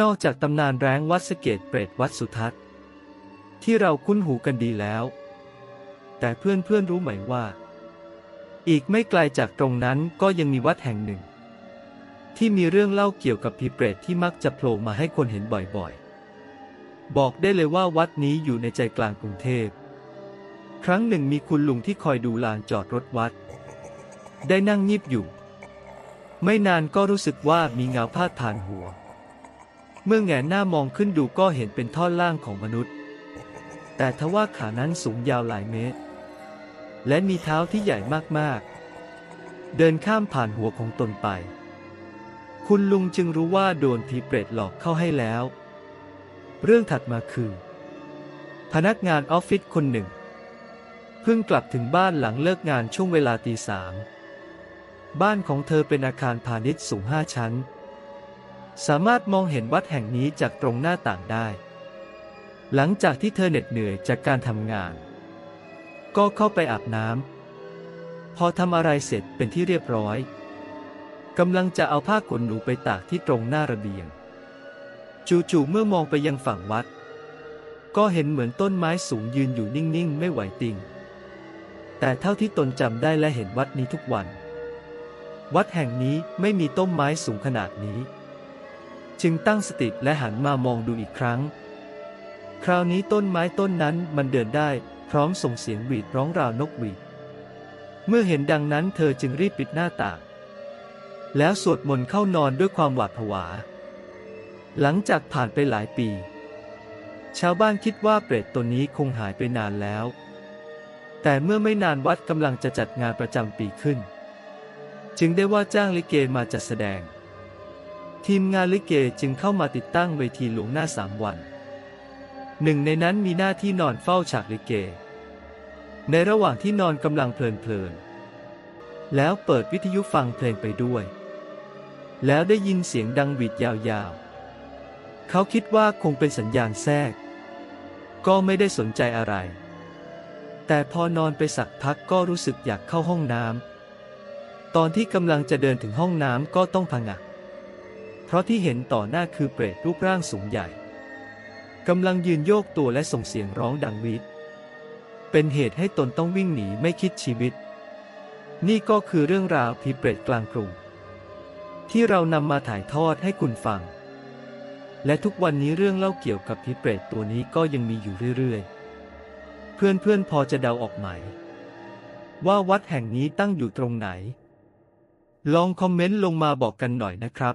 นอกจากตำนานแร้งวัดสะเกตเปรตวัดสุทัศน์ ที่เราคุ้นหูกันดีแล้ว แต่เพื่อนๆรู้ไหมว่า อีกไม่ไกลจากตรงนั้นก็ยังมีวัดแห่งหนึ่ง ที่มีเรื่องเล่าเกี่ยวกับผีเปรตที่มักจะโผล่มาให้คนเห็นบ่อยๆ บอกได้เลยว่าวัดนี้อยู่ในใจกลางกรุงเทพ ครั้งหนึ่งมีคุณลุงที่คอยดูลานจอดรถวัด ได้นั่งงีบอยู่ ไม่นานก็รู้สึกว่ามีเงาพาดผ่านหัว เมื่อแงนหน้ามองขึ้นดูก็เห็นเป็นท่อนล่างของมนุษย์ แต่ทว่าขานั้นสูงยาวหลายเมตร และมีเท้าที่ใหญ่มากๆ เดินข้ามผ่านหัวของตนไป คุณลุงจึงรู้ว่าโดนผีเปรตหลอกเข้าให้แล้ว เรื่องถัดมาคือ พนักงานออฟฟิศคนหนึ่ง เพิ่งกลับถึงบ้านหลังเลิกงานช่วงเวลาตีสามบ้านของเธอเป็นอาคารพาณิชย์สูงห้าชั้น สามารถมองเห็นวัดแห่งนี้จากตรงหน้าต่างได้ หลังจากที่เธอเหน็ดเหนื่อยจากการทำงาน ก็เข้าไปอาบน้ำพอทำอะไรเสร็จเป็นที่เรียบร้อยกำลังจะเอาผ้าขนหนูไปตากที่ตรงหน้าระเบียง จู่ๆเมื่อมองไปยังฝั่งวัด ก็เห็นเหมือนต้นไม้สูงยืนอยู่นิ่งๆ ไม่ไหวติง แต่เท่าที่ตนจำได้และเห็นวัดนี้ทุกวัน วัดแห่งนี้ไม่มีต้นไม้สูงขนาดนี้ จึงตั้งสติและหันมามองดูอีกครั้ง คราวนี้ต้นไม้ต้นนั้นมันเดินได้ พร้อมส่งเสียงหวีดร้องราวนกหวีด เมื่อเห็นดังนั้นเธอจึงรีบปิดหน้าต่าง แล้วสวดมนต์เข้านอนด้วยความหวาดผวา หลังจากผ่านไปหลายปี ชาวบ้านคิดว่าเปรตตัวนี้คงหายไปนานแล้ว แต่เมื่อไม่นานวัดกำลังจะจัดงานประจำปีขึ้น จึงได้ว่าจ้างลิเกมาจัดแสดง ทีมงานลิเกจึงเข้ามาติดตั้งเวทีหลวงหน้าสามวัน หนึ่งในนั้นมีหน้าที่นอนเฝ้าฉากลิเก ในระหว่างที่นอนกำลังเพลินๆ แล้วเปิดวิทยุฟังเพลงไปด้วย แล้วได้ยินเสียงดังหวีดยาวๆ เขาคิดว่าคงเป็นสัญญาณแทรก ก็ไม่ได้สนใจอะไร แต่พอนอนไปสักพักก็รู้สึกอยากเข้าห้องน้ำตอนที่กำลังจะเดินถึงห้องน้ำก็ต้องผงะ เพราะที่เห็นต่อหน้าคือเปรตรูปร่างสูงใหญ่กำลังยืนโยกตัวและส่งเสียงร้องดังวิดเป็นเหตุให้ตนต้องวิ่งหนีไม่คิดชีวิต นี่ก็คือเรื่องราวผีเปรตกลางกรุง ที่เรานำมาถ่ายทอดให้คุณฟัง และทุกวันนี้เรื่องเล่าเกี่ยวกับผีเปรตตัวนี้ก็ยังมีอยู่เรื่อยๆ เพื่อนๆพอจะเดาออกไหม ว่าวัดแห่งนี้ตั้งอยู่ตรงไหน ลองคอมเมนต์ลงมาบอกกันหน่อยนะครับ